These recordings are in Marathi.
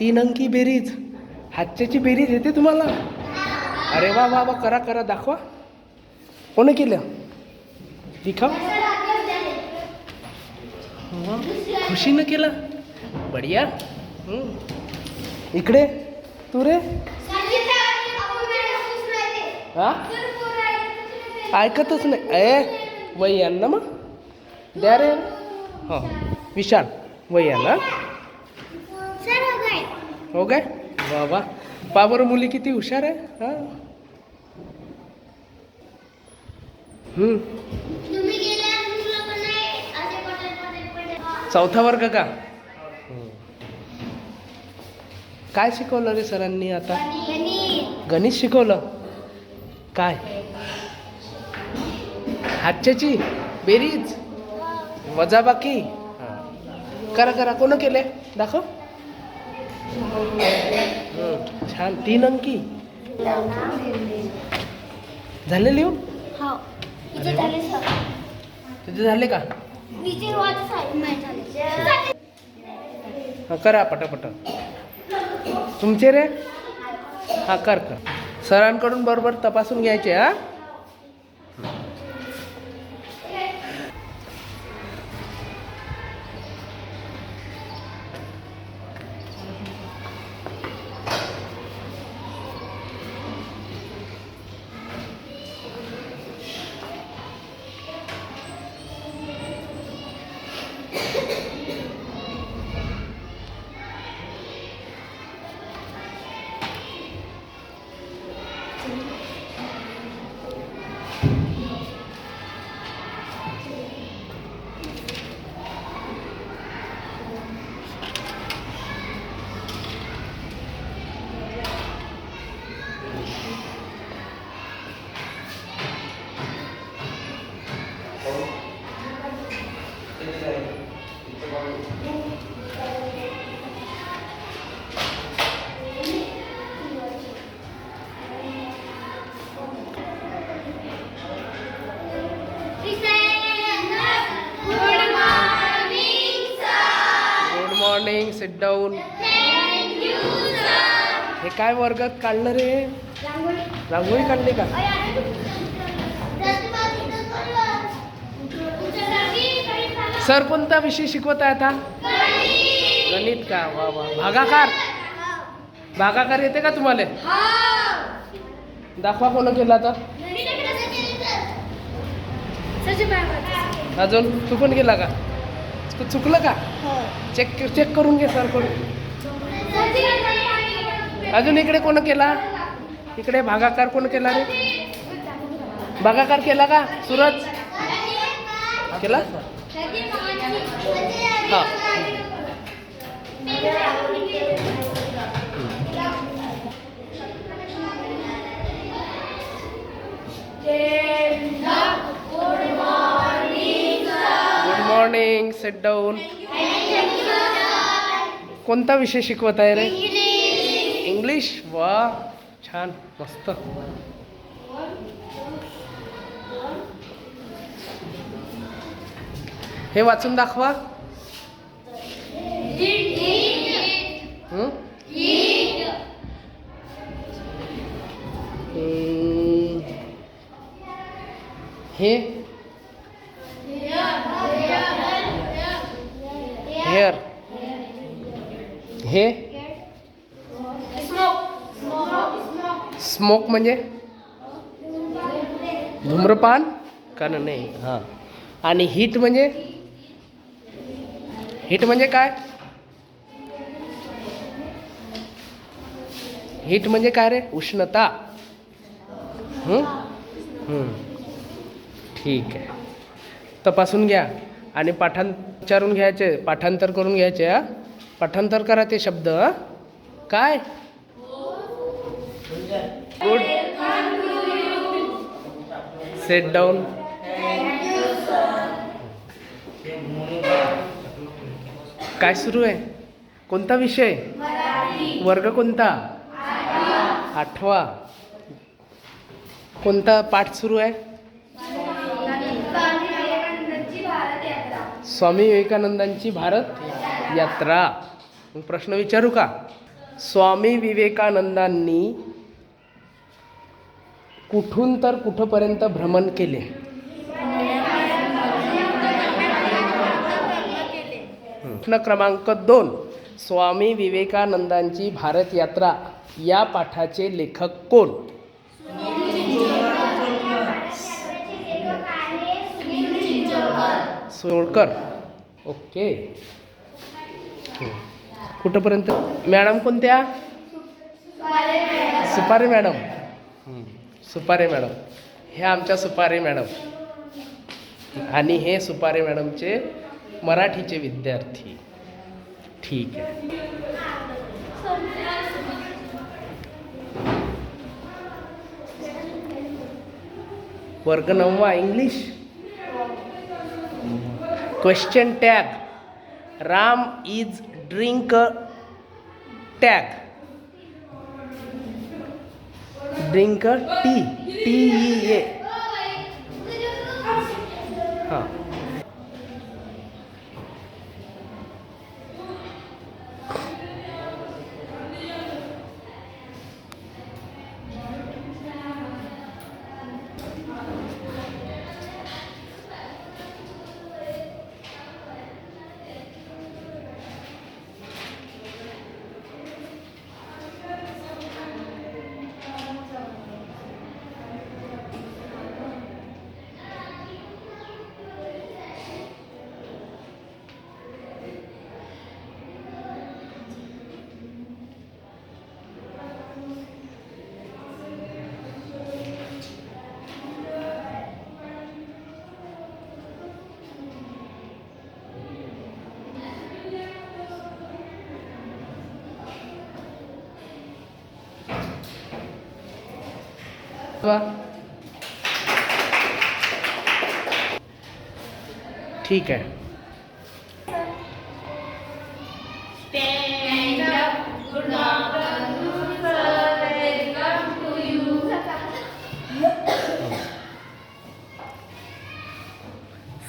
तीन अंकी बेरीज. हातच्याची बेरीज येते तुम्हाला? अरे वा वा वा करा करा दाखवा. कोणी केलं? दिखा खुशीनं केलं. बढिया. इकडे. तू रे? हा? ऐकतच नाही. ए वय यांना मग? द्या रे. हां. विशाल वय यांना हो काय? वा वा. पा मुली किती हुशार आहे हा? चौथा वर्ग का? काय शिकवलं रे सरांनी आता? गणित शिकवलं? काय? हातच्याची बेरीज? वजाबाकी? करा करा. कोण केले दाखव. छान. तीन अंकी? झाले लिहून तुझे झाले का? हां करा पटापट. तुमचे रे? हां कर कर. सरांकडून बरोबर तपासून घ्यायचे हा? सिट डाऊन हे काय वर्गात काढलं रे? रांगोळी काढली का? सर कोणता विषय शिकवत आहे आता? गणित का? वा वा. भागाकार. भागाकार येते का तुम्हाला? दाखवा कोण केला तर अजून तू पण गेला का? चुकलं का? हो. चेक चेक करून घे सर कोण अजून इकडे कोण केला? इकडे भागाकार कोण केला रे? भागाकार केला का? सूरज? केला? हा. गुड मॉर्निंग सेट डाऊन कोणता विषय शिकवत आहे रे? इंग्लिश वा छान मस्त. हे वाचून दाखवा. हं? हे? स्मोक म्हणजे? धूम्रपान? का नाही. हां. आणि हीट म्हणजे? हीट म्हणजे काय? हीट म्हणजे काय रे? उष्णता. ठीक आहे. तपासून घ्या. आणि पाठांतरून घ्यायचे. पाठांतर करून घ्यायचे हा? पाठांतर करा ते शब्द? काय? गुड सेट डाऊन काय सुरू आहे? कोणता विषय? वर्ग कोणता? आठवा. कोणता पाठ सुरू आहे? स्वामी विवेकानंदांची भारत यात्रा. मग प्रश्न विचारू का? स्वामी विवेकानंदांनी कुठून तर कुठंपर्यंत भ्रमण केले? प्रश्न क्रमांक दोन. स्वामी विवेकानंदांची भारत यात्रा. या पाठाचे लेखक कोण? सोळकर ओके. हो. कुठंपर्यंत? मॅडम कोणत्या? सुपारी मॅडम. सुपारी मॅडम. हे आमच्या सुपारी मॅडम. आणि हे सुपारी मॅडमचे मराठीचे विद्यार्थी. ठीक आहे. वर्ग नववा English? Question tag Ram is drink tag. Drink tea T E A वा ठीक आहे.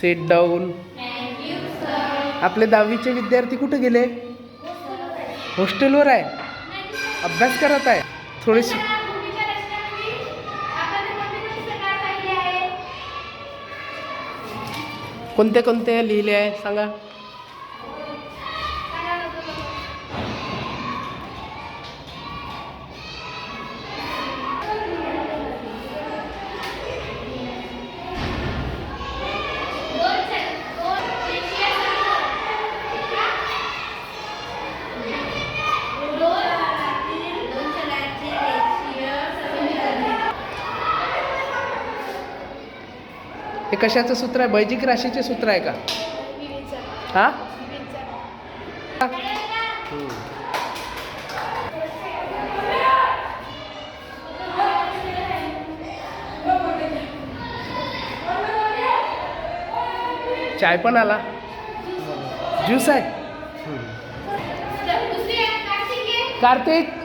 सेट डाऊन आपले दहावीचे विद्यार्थी कुठे गेले? हॉस्टेलवर आहे. अभ्यास करत आहे. थोडीशी कोणते कोणते लिहिले आहे सांगा. कशाचं सूत्र आहे? बैजिक राशीचे सूत्र आहे का? हा. चाय पण आला. ज्यूस आहे? कार्तिक?